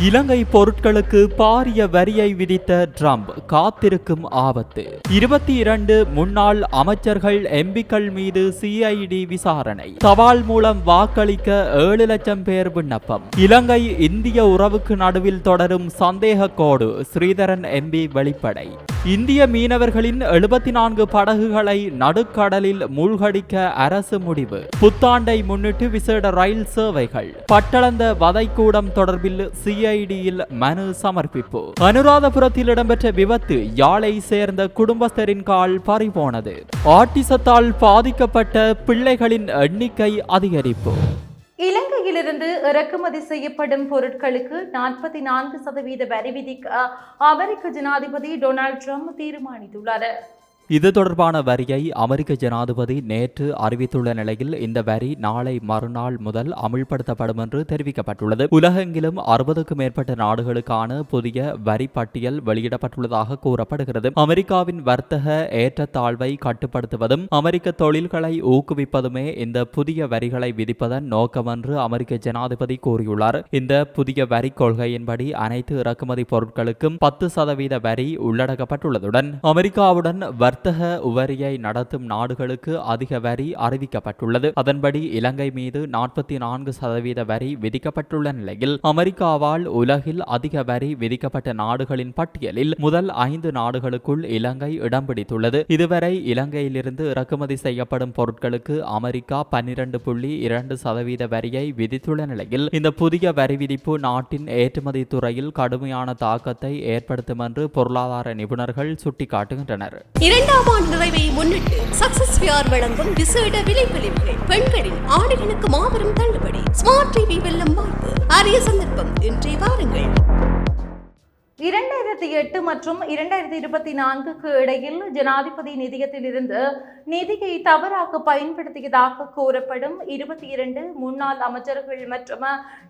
இலங்கை பொருட்களுக்கு பாரிய வரியை விதித்த ட்ரம்ப் காத்திருக்கும் ஆபத்து. இருபத்தி இரண்டு முன்னாள் அமைச்சர்கள் எம்பிக்கள் மீது சிஐடி விசாரணை. தபால் மூலம் வாக்களிக்க ஏழு லட்சம் பேர் விண்ணப்பம். இலங்கை இந்திய உறவுக்கு நடுவில் தொடரும் சந்தேக கோடு ஸ்ரீதரன் எம்பி வெளிப்படை. இந்திய மீனவர்களின் எழுபத்தி நான்கு படகுகளை நடுக்கடலில் மூழ்கடிக்க அரசு முடிவு. புத்தாண்டை முன்னிட்டு விசேட ரயில் சேவைகள். பட்டளந்த வதைக்கூடம் தொடர்பில் சிஐடியில் மனு சமர்ப்பிப்பு. அனுராதபுரத்தில் இடம்பெற்ற விபத்து யாழை சேர்ந்த குடும்பஸ்தரின் கால் பறிபோனது. ஆட்டிசத்தால் பாதிக்கப்பட்ட பிள்ளைகளின் எண்ணிக்கை அதிகரிப்பு. இலங்கையிலிருந்து இறக்குமதி செய்யப்படும் பொருட்களுக்கு நாற்பத்தி நான்கு சதவீத வரி விதிக்க அமெரிக்க ஜனாதிபதி டொனால்ட் ட்ரம்ப் தீர்மானித்துள்ளார். இது தொடர்பான வரியை அமெரிக்க ஜனாதிபதி நேற்று அறிவித்துள்ள நிலையில் இந்த வரி நாளை மறுநாள் முதல் அமுல்படுத்தப்படும் என்று தெரிவிக்கப்பட்டுள்ளது. உலகெங்கிலும் அறுபதுக்கும் மேற்பட்ட நாடுகளுக்கான புதிய வரி பட்டியல் வெளியிடப்பட்டுள்ளதாக கூறப்படுகிறது. அமெரிக்காவின் வர்த்தக ஏற்றத்தாழ்வை கட்டுப்படுத்துவதும் அமெரிக்க தொழில்களை ஊக்குவிப்பதுமே இந்த புதிய வரிகளை விதிப்பதன் நோக்கம் என்று அமெரிக்க ஜனாதிபதி கூறியுள்ளார். இந்த புதிய வரி கொள்கையின்படி அனைத்து இறக்குமதி பொருட்களுக்கும் பத்து சதவீத வரி உள்ளடக்கப்பட்டுள்ளதுடன் அமெரிக்காவுடன் வர்த்தக உவரியை நடத்தும் நாடுகளுக்கு அதிக வரி அறிவிக்கப்பட்டுள்ளது. அதன்படி இலங்கை மீது நாற்பத்தி நான்கு சதவீத வரி விதிக்கப்பட்டுள்ள நிலையில் அமெரிக்காவால் உலகில் அதிக வரி விதிக்கப்பட்ட நாடுகளின் பட்டியலில் முதல் ஐந்து நாடுகளுக்குள் இலங்கை இடம் பிடித்துள்ளது. இதுவரை இலங்கையிலிருந்து இறக்குமதி செய்யப்படும் பொருட்களுக்கு அமெரிக்கா பன்னிரண்டு புள்ளி இரண்டு சதவீத வரியை விதித்துள்ள நிலையில் இந்த புதிய வரி விதிப்பு நாட்டின் ஏற்றுமதி துறையில் கடுமையான தாக்கத்தை ஏற்படுத்தும் என்று பொருளாதார நிபுணர்கள் சுட்டிக்காட்டுகின்றனர். இரண்டாம் ஆண்டு நிறைவை முன்னிட்டு சக்சஸ் வியார் வழங்கும் விசேட விலை விலைப்பளிவுகள் பெண்களின் ஆடைகளுக்கு மாபெரும் தள்ளுபடி. ஸ்மார்ட் டிவி வெல்லம் வாய்ப்பு. அரிய சந்தர்ப்பம். இன்றே வாருங்கள். இரண்டாயிரத்தி எட்டு மற்றும் இரண்டாயிரத்தி இருபத்தி நான்குக்கு இடையில் ஜனாதிபதி நிதியத்திலிருந்து நிதியை தவறாக பயன்படுத்தியதாக கூறப்படும் இருபத்தி இரண்டு முன்னாள் அமைச்சர்கள் மற்றும்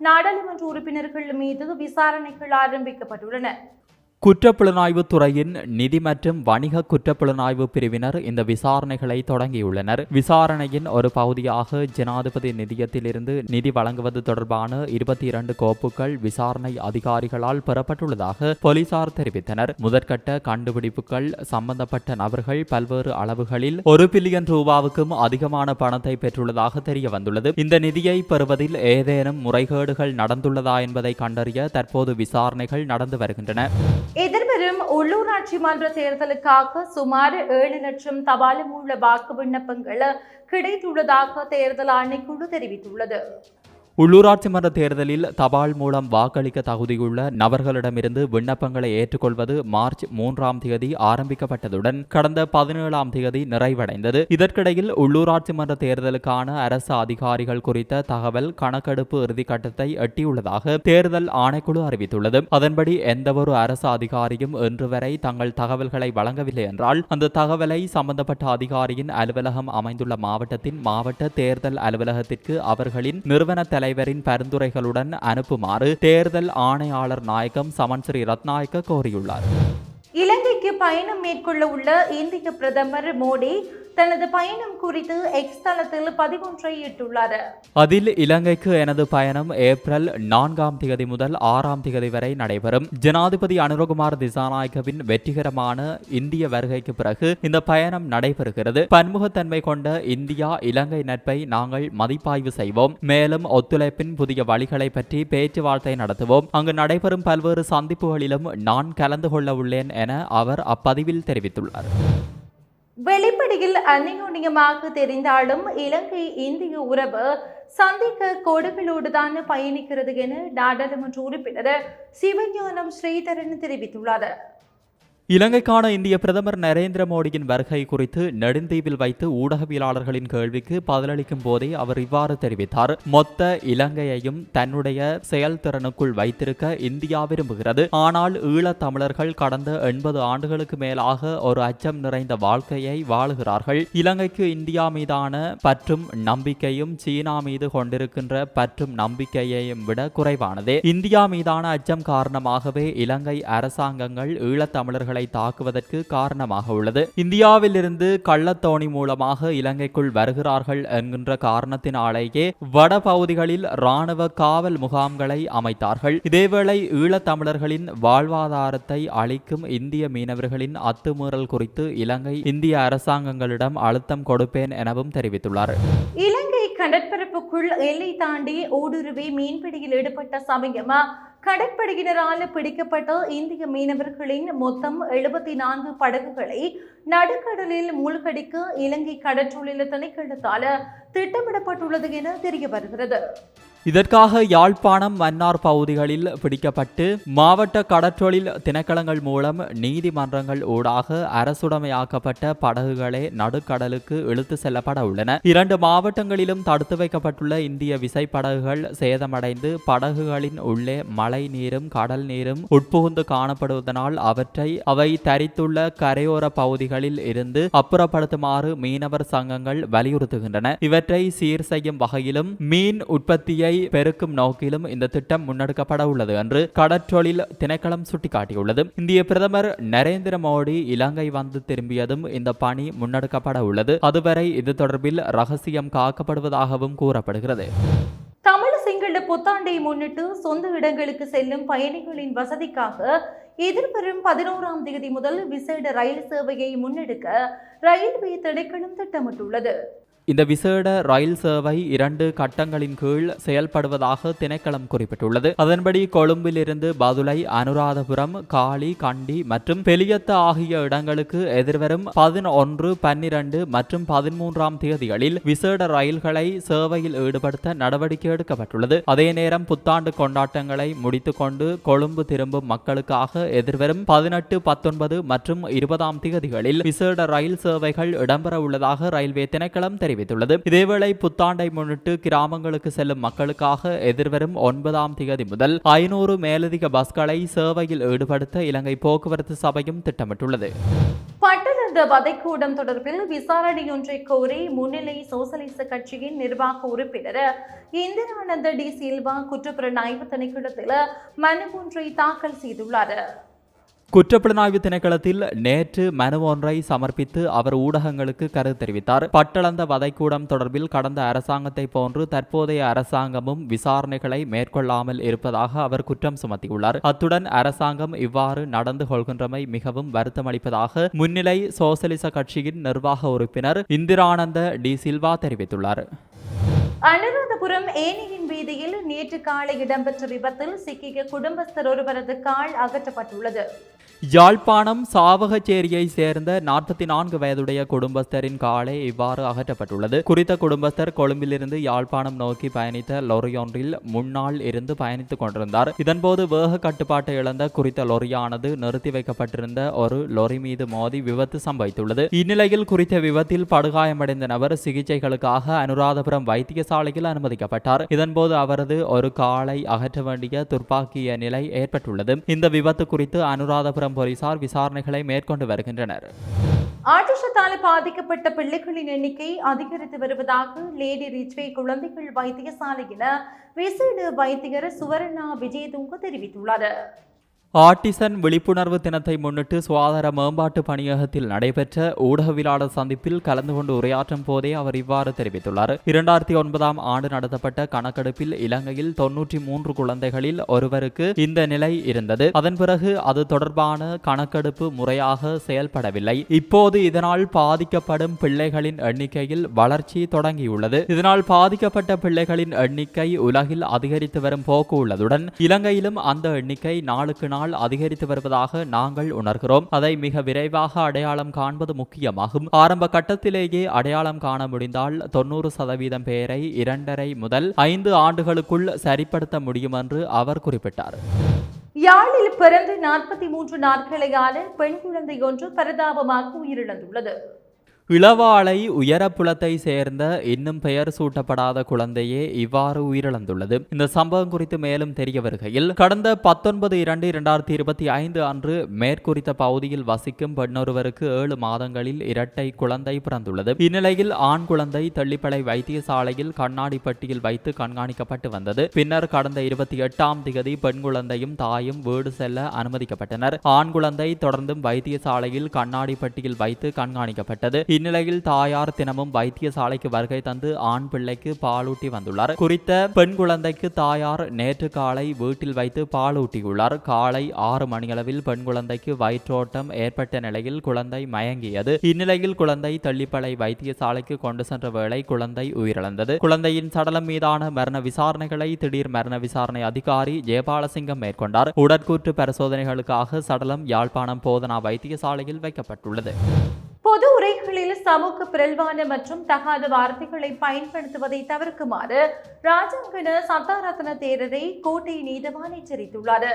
நாடாளுமன்ற உறுப்பினர்கள் மீது விசாரணைகள் ஆரம்பிக்கப்பட்டுள்ளன. குற்றப்புலனாய்வு துறையின் நிதி மற்றும் வணிக குற்றப்புலனாய்வு பிரிவினர் இந்த விசாரணைகளை தொடங்கியுள்ளனர். விசாரணையின் ஒரு பகுதியாக ஜனாதிபதி நிதியத்திலிருந்து நிதி வழங்குவது தொடர்பான இருபத்தி இரண்டு கோப்புகள் விசாரணை அதிகாரிகளால் பெறப்பட்டுள்ளதாக போலீசார் தெரிவித்தனர். முதற்கட்ட கண்டுபிடிப்புகள் சம்பந்தப்பட்ட நபர்கள் பல்வேறு அளவுகளில் ஒரு பில்லியன் ரூபாவுக்கும் அதிகமான பணத்தை பெற்றுள்ளதாக தெரிய வந்துள்ளது இந்த நிதியை பெறுவதில் ஏதேனும் முறைகேடுகள் நடந்துள்ளதா என்பதை கண்டறிய தற்போது விசாரணைகள் நடந்து வருகின்றன. எதிர்வரும் உள்ளூராட்சி மன்ற தேர்தலுக்காக சுமார் ஏழு லட்சம் தபால் மூல வாக்கு விண்ணப்பங்கள் கிடைத்துள்ளதாக தேர்தல் ஆணைக்குழு தெரிவித்துள்ளது. உள்ளூராட்சி மன்ற தேர்தலில் தபால் மூலம் வாக்களிக்க தகுதியுள்ள நபர்களிடமிருந்து விண்ணப்பங்களை ஏற்றுக்கொள்வது மார்ச் மூன்றாம் தேதி ஆரம்பிக்கப்பட்டதுடன் கடந்த பதினேழாம் தேதி நிறைவடைந்தது. இதற்கிடையில் உள்ளூராட்சி மன்ற தேர்தலுக்கான அரசு அதிகாரிகள் குறித்த தகவல் கணக்கெடுப்பு இறுதிக்கட்டத்தை எட்டியுள்ளதாக தேர்தல் ஆணைக்குழு அறிவித்துள்ளது. அதன்படி எந்தவொரு அரசு அதிகாரியும் இன்று வரை தங்கள் தகவல்களை வழங்கவில்லை என்றால் அந்த தகவலை சம்பந்தப்பட்ட அதிகாரியின் அலுவலகம் அமைந்துள்ள மாவட்டத்தின் மாவட்ட தேர்தல் அலுவலகத்திற்கு அவர்களின் நிறுவன தலை தலைவரின் பரிந்துரைகளுடன் அனுப்புமாறு தேர்தல் ஆணையாளர் நாயகம் சமன் ஸ்ரீ ரத்நாயக்க கோரியுள்ளார். இலங்கைக்கு பயணம் மேற்கொள்ள உள்ள இந்திய பிரதமர் மோடி தனது பயணம் குறித்து எக்ஸ் தளத்தில் பதிவொன்றை இட்டுள்ளார். அதில் இலங்கைக்கு எனது பயணம் ஏப்ரல் நான்காம் தேதி முதல் ஆறாம் தேதி வரை நடைபெறும். ஜனாதிபதி அனுரகுமார் திசாநாயகவின் வெற்றிகரமான இந்திய வருகைக்கு பிறகு இந்த பயணம் நடைபெறுகிறது. பன்முகத்தன்மை கொண்ட இந்தியா இலங்கை நட்பை நாங்கள் மதிப்பாய்வு செய்வோம். மேலும் ஒத்துழைப்பின் புதிய வழிகளை பற்றி பேச்சுவார்த்தை நடத்துவோம். அங்கு நடைபெறும் பல்வேறு சந்திப்புகளிலும் நான் கலந்து கொள்ள உள்ளேன் என அவர் அப்பதிவில் தெரிவித்துள்ளார். வெளிப்படையில் அந்நியோன்யமாக தெரிந்தாலும் இலங்கை இந்திய உறவு சந்திக்க கோடுகளோடுதான் பயணிக்கிறது என நாடாளுமன்ற உறுப்பினர் சிவஞானம் ஸ்ரீதரன் தெரிவித்துள்ளார். இலங்கைக்கான இந்திய பிரதமர் நரேந்திர மோடியின் வருகை குறித்து நெடுந்தீவில் வைத்து ஊடகவியலாளர்களின் கேள்விக்கு பதிலளிக்கும் போதே அவர் இவ்வாறு தெரிவித்தார். மொத்த இலங்கையையும் தன்னுடைய செயல்திறனுக்குள் வைத்திருக்க இந்தியா விரும்புகிறது. ஆனால் ஈழத் தமிழர்கள் கடந்த எண்பது ஆண்டுகளுக்கு மேலாக ஒரு அச்சம் நிறைந்த வாழ்க்கையை வாழுகிறார்கள். இலங்கைக்கு இந்தியா மீதான பற்றும் நம்பிக்கையும் சீனா மீது கொண்டிருக்கின்ற பற்றும் நம்பிக்கையையும் விட குறைவானதே. இந்தியா மீதான அச்சம் காரணமாகவே இலங்கை அரசாங்கங்கள் ஈழத்தமிழர்களை தாக்குவதற்கு காரணமாக உள்ளது. இந்தியாவிலிருந்து கள்ளத்தோணி மூலமாக இலங்கைக்குள் வருகிறார்கள் என்கின்ற காரணத்தினாலேயே வட பகுதிகளில் ராணுவ காவல் முகாம்களை அமைத்தார்கள். இதேவேளை ஈழத்தமிழர்களின் வாழ்வாதாரத்தை அளிக்கும் இந்திய மீனவர்களின் அத்துமீறல் குறித்து இலங்கை இந்திய அரசாங்கங்களிடம் அழுத்தம் கொடுப்பேன் எனவும் தெரிவித்துள்ளார். இலங்கை கடற்பரப்புக்குள் எல்லை தாண்டி ஊடுருவி மீன்பிடியில் ஈடுபட்ட சமயமா கடற்படையினரால் பிடிக்கப்பட்ட இந்திய மீனவர்களின் மொத்தம் எழுபத்தி நான்கு படகுகளை நடுக்கடலில் மூழ்கடிக்க இலங்கை கடற்றொழில் திணைக்களத்தால் திட்டமிடப்பட்டுள்ளது என தெரிய வருகிறது இதற்காக யாழ்ப்பாணம் மன்னார் பகுதிகளில் பிடிக்கப்பட்டு மாவட்ட கடற்றொழில் திணைக்களங்கள் மூலம் நீதிமன்றங்கள் ஊடாக அரசுடைமையாக்கப்பட்ட படகுகளே நடுக்கடலுக்கு இழுத்து செல்லப்பட உள்ளன. இரண்டு மாவட்டங்களிலும் தடுத்து வைக்கப்பட்டுள்ள இந்திய விசைப்படகுகள் சேதமடைந்து படகுகளின் உள்ளே மழை நீரும் கடல் நீரும் உட்புகுந்து காணப்படுவதனால் அவற்றை அவை தரித்துள்ள கரையோர பகுதிகளில் இருந்து அப்புறப்படுத்துமாறு மீனவர் சங்கங்கள் வலியுறுத்துகின்றன. இவற்றை சீர் செய்யும் வகையிலும் மீன் உற்பத்தியை பெருக்கும் நோக்கிலும் இந்த திட்டம் முன்னெடுக்கப்பட உள்ளது என்று கடற்றொழில் திணைக்களம் சுட்டிக்காட்டியுள்ளது. இந்திய பிரதமர் நரேந்திர மோடி இலங்கை வந்து திரும்பியதும் இந்த பணி முன்னெடுக்கப்பட உள்ளது. அதுவரை இது தொடர்பில் ரகசியம் காக்கப்படுவதாகவும் கூறப்படுகிறது. தமிழ் சிங்கள புத்தாண்டை முன்னிட்டு சொந்த இடங்களுக்கு செல்லும் பயணிகளின் வசதிக்காக எதிர்வரும் பதினோராம் தேதி முதல் விசேட ரயில் சேவையை முன்னெடுக்க ரயில்வே திணைக்களம் திட்டமிட்டுள்ளது. இந்த விசேட ரயில் சேவை இரண்டு கட்டங்களின் கீழ் செயல்படுவதாக திணைக்களம் குறிப்பிட்டுள்ளது. அதன்படி கொழும்பிலிருந்து பதுளை அனுராதபுரம் காளி கண்டி மற்றும் பெலியத்த ஆகிய இடங்களுக்கு எதிர்வரும் பதினொன்று பன்னிரண்டு மற்றும் பதிமூன்றாம் தேதிகளில் விசேட ரயில்களை சேவையில் ஈடுபடுத்த நடவடிக்கை எடுக்கப்பட்டுள்ளது. அதே நேரம் புத்தாண்டு கொண்டாட்டங்களை முடித்துக்கொண்டு கொழும்பு திரும்பும் மக்களுக்காக எதிர்வரும் பதினெட்டு பத்தொன்பது மற்றும் இருபதாம் தேதிகளில் விசேட ரயில் சேவைகள் இடம்பெற உள்ளதாக ரயில்வே திணைக்களம் தெரிவித்துள்ளது. இதேவேளை புத்தாண்டை முன்னிட்டு கிராமங்களுக்கு செல்லும் மக்களுக்காக எதிர்வரும் ஒன்பதாம் தேதி முதல் ஐநூறு மேலதிக பஸ்களை சேவையில் ஈடுபடுத்த இலங்கை போக்குவரத்து சபையும் திட்டமிட்டுள்ளது. பட்டணந்த வதைக்கூடம் தொடர்பில் விசாரணை ஒன்றை கோரி முன்னிலை சோசலிச கட்சியின் நிர்வாக உறுப்பினர் இந்திரானந்த டி சில்வா குற்றப்புலனாய்வு திணைக்களத்தில் மனு ஒன்றை தாக்கல் செய்துள்ளார். குற்றப்புலனாய்வு திணைக்களத்தில் நேற்று மனு ஒன்றை சமர்ப்பித்து அவர் ஊடகங்களுக்கு கருத்து தெரிவித்தார். பட்டளந்த வதைக்கூடம் தொடர்பில் கடந்த அரசாங்கத்தை போன்று தற்போதைய அரசாங்கமும் விசாரணைகளை மேற்கொள்ளாமல் இருப்பதாக அவர் குற்றம் சுமத்தியுள்ளார். அத்துடன் அரசாங்கம் இவ்வாறு நடந்து கொள்கின்றமை மிகவும் வருத்தமளிப்பதாக முன்னிலை சோசலிச கட்சியின் நிர்வாக உறுப்பினர் இந்திரானந்த டி சில்வா தெரிவித்துள்ளார். அனுராதபுரம் ஏனியின் வீதியில் நேற்று காலை இடம்பெற்ற விபத்தில் சிக்கிய குடும்பஸ்தர் ஒருவரது கால் அகற்றப்பட்டுள்ளது. யாழ்ப்பாணம் சாவகச்சேரியை சேர்ந்த நாற்பத்தி நான்கு வயதுடைய குடும்பஸ்தரின் காலை இவ்வாறு அகற்றப்பட்டுள்ளது. குறித்த குடும்பஸ்தர் கொழும்பிலிருந்து யாழ்ப்பாணம் நோக்கி பயணித்த லொரியொன்றில் முன்னால் இருந்து பயணித்துக் கொண்டிருந்தார். இதன்போது வேக கட்டுப்பாட்டை இழந்த குறித்த லொரியானது நிறுத்தி வைக்கப்பட்டிருந்த ஒரு லொரி மீது மோதி விபத்து சம்பவித்துள்ளது. இந்நிலையில் குறித்த விபத்தில் படுகாயமடைந்த நபர் சிகிச்சைகளுக்காக அனுராதபுரம் வைத்திய வைத்தியசாலையில் அனுமதிக்கப்பட்டார். இதன்போது அவரது ஒரு காலை அகற்ற வேண்டிய துர்ப்பாக்கிய நிலை ஏற்பட்டுள்ளது. இந்த விபத்து குறித்து அனுராதபுரம் போலீசார் விசாரணைகளை மேற்கொண்டு வருகின்றனர். ஆட்டிசத்தால் பாதிக்கப்பட்ட பிள்ளைகளின் எண்ணிக்கை அதிகரித்து வருவதாக லேடி ரிச்வே குழந்தைகள் வைத்தியசாலையில விசேட வைத்தியர் சுவர்ணா விஜயதுங்க தெரிவித்துள்ளார். ஆட்டிசன் விழிப்புணர்வு தினத்தை முன்னிட்டு சுகாதார மேம்பாட்டு பணியகத்தில் நடைபெற்ற ஊடகவியலாளர் சந்திப்பில் கலந்து கொண்டு உரையாற்றும் போதே அவர் இவ்வாறு தெரிவித்துள்ளார். இரண்டாயிரத்தி ஒன்பதாம் ஆண்டு நடத்தப்பட்ட கணக்கெடுப்பில் இலங்கையில் தொன்னூற்றி மூன்று குழந்தைகளில் ஒருவருக்கு இந்த நிலை இருந்தது. அதன் பிறகு அது தொடர்பான கணக்கெடுப்பு முறையாக செயல்படவில்லை. இப்போது இதனால் பாதிக்கப்படும் பிள்ளைகளின் எண்ணிக்கையில் வளர்ச்சி தொடங்கியுள்ளது. இதனால் பாதிக்கப்பட்ட பிள்ளைகளின் எண்ணிக்கை உலகில் அதிகரித்து வரும் போக்கு உள்ளதுடன் இலங்கையிலும் அந்த எண்ணிக்கை நாளுக்கு நாள் நாள் அதிகரித்து வருவதாக நாங்கள் உணர்கிறோம். அதை மிக விரைவாக அடையாளம் காண்பது முக்கியமாகும். ஆரம்ப கட்டத்திலேயே அடையாளம் காண முடிந்தால் தொன்னூறு சதவீதம் பேரை இரண்டரை முதல் ஐந்து ஆண்டுகளுக்குள் சரிப்படுத்த முடியும் என்று அவர் குறிப்பிட்டார். யாழில் பிறந்து நாற்பத்தி மூன்று நாட்களையான பெண் குழந்தை ஒன்று பரிதாபமாக உயிரிழந்துள்ளது. இளவாளை உயரப்புலத்தை சேர்ந்த இன்னும் பெயர் சூட்டப்படாத குழந்தையே இவ்வாறு உயிரிழந்துள்ளது. இந்த சம்பவம் குறித்து மேலும் தெரிய வருகையில் கடந்த பத்தொன்பது இரண்டு இரண்டாயிரத்தி இருபத்தி ஐந்து அன்று மேற்குறித்த பகுதியில் வசிக்கும் பெண்ணொருவருக்கு ஏழு மாதங்களில் இரட்டை குழந்தை பிறந்துள்ளது. இந்நிலையில் ஆண் குழந்தை தெள்ளிப்பளை வைத்தியசாலையில் கண்ணாடி பட்டியில் வைத்து கண்காணிக்கப்பட்டு வந்தது. பின்னர் கடந்த இருபத்தி எட்டாம் திகதி பெண் குழந்தையும் தாயும் வீடு செல்ல அனுமதிக்கப்பட்டனர். ஆண் குழந்தை தொடர்ந்தும் வைத்தியசாலையில் கண்ணாடி பட்டியில் வைத்து கண்காணிக்கப்பட்டது. இந்நிலையில் தாயார் தினமும் வைத்தியசாலைக்கு வருகை தந்து ஆண் பிள்ளைக்கு பாலூட்டி வந்துள்ளார். குறித்த பெண் குழந்தைக்கு தாயார் நேற்று காலை வீட்டில் வைத்து பாலூட்டியுள்ளார். காலை ஆறு மணியளவில் பெண் குழந்தைக்கு வயிற்றோட்டம் ஏற்பட்ட நிலையில் குழந்தை மயங்கியது. இந்நிலையில் குழந்தை தள்ளிப்பளை வைத்தியசாலைக்கு கொண்டு சென்ற வேளை குழந்தை உயிரிழந்தது. குழந்தையின் சடலம் மீதான மரண விசாரணைகளை திடீர் மரண விசாரணை அதிகாரி ஜெயபாலசிங்கம் மேற்கொண்டார். உடற்கூற்று பரிசோதனைகளுக்காக சடலம் யாழ்ப்பாணம் போதனா வைத்தியசாலையில் வைக்கப்பட்டுள்ளது. பொது உரைகளில் சமூக பிறழ்வான மற்றும் தகாத வார்த்தைகளை பயன்படுத்துவதை தவிர்க்குமாறு ராஜாங்கன சத்தாரத்ன தேரரை கோட்டை நீதவான் எச்சரித்துள்ளார்.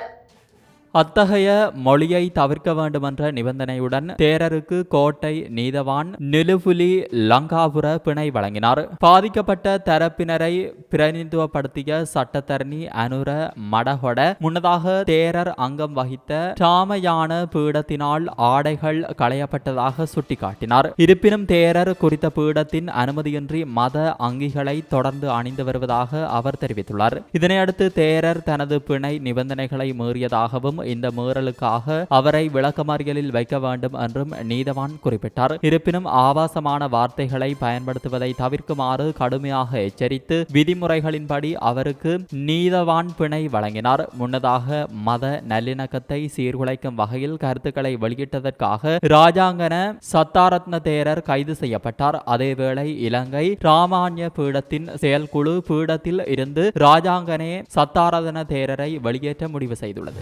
அத்தகைய மொழியை தவிர்க்க வேண்டுமென்ற நிபந்தனையுடன் தேரருக்கு கோட்டை நீதவான் நிலுபுலி லங்காபுர பிணை வழங்கினார். பாதிக்கப்பட்ட தரப்பினரை பிரதிநிதித்துவப்படுத்திய சட்டத்தரணி அனுர மடகொட முன்னதாக தேரர் அங்கம் வகித்த ராமயான பீடத்தினால் ஆடைகள் களையப்பட்டதாக சுட்டிக்காட்டினார். இருப்பினும் தேரர் குறித்த பீடத்தின் அனுமதியின்றி மத அங்கிகளை தொடர்ந்து அணிந்து வருவதாக அவர் தெரிவித்துள்ளார். இதனையடுத்து தேரர் தனது பிணை நிபந்தனைகளை மீறியதாகவும் இந்த மீறலுக்காக அவரை விளக்கமறியலில் வைக்க வேண்டும் என்றும் நீதவான் குறிப்பிட்டார். இருப்பினும் ஆபாசமான வார்த்தைகளை பயன்படுத்துவதை தவிர்க்குமாறு கடுமையாக எச்சரித்து விதிமுறைகளின்படி அவருக்கு நீதவான் பிணை வழங்கினார். முன்னதாக மத நல்லிணக்கத்தை சீர்குலைக்கும் வகையில் கருத்துக்களை வெளியிட்டதற்காக ராஜாங்கன சத்தாரத்ன தேரர் கைது செய்யப்பட்டார். அதேவேளை இலங்கை ராமான்ய பீடத்தின் செயல்குழு பீடத்தில் இருந்து ராஜாங்கனே சத்தாரதன தேரரை வெளியேற்ற முடிவு செய்துள்ளது.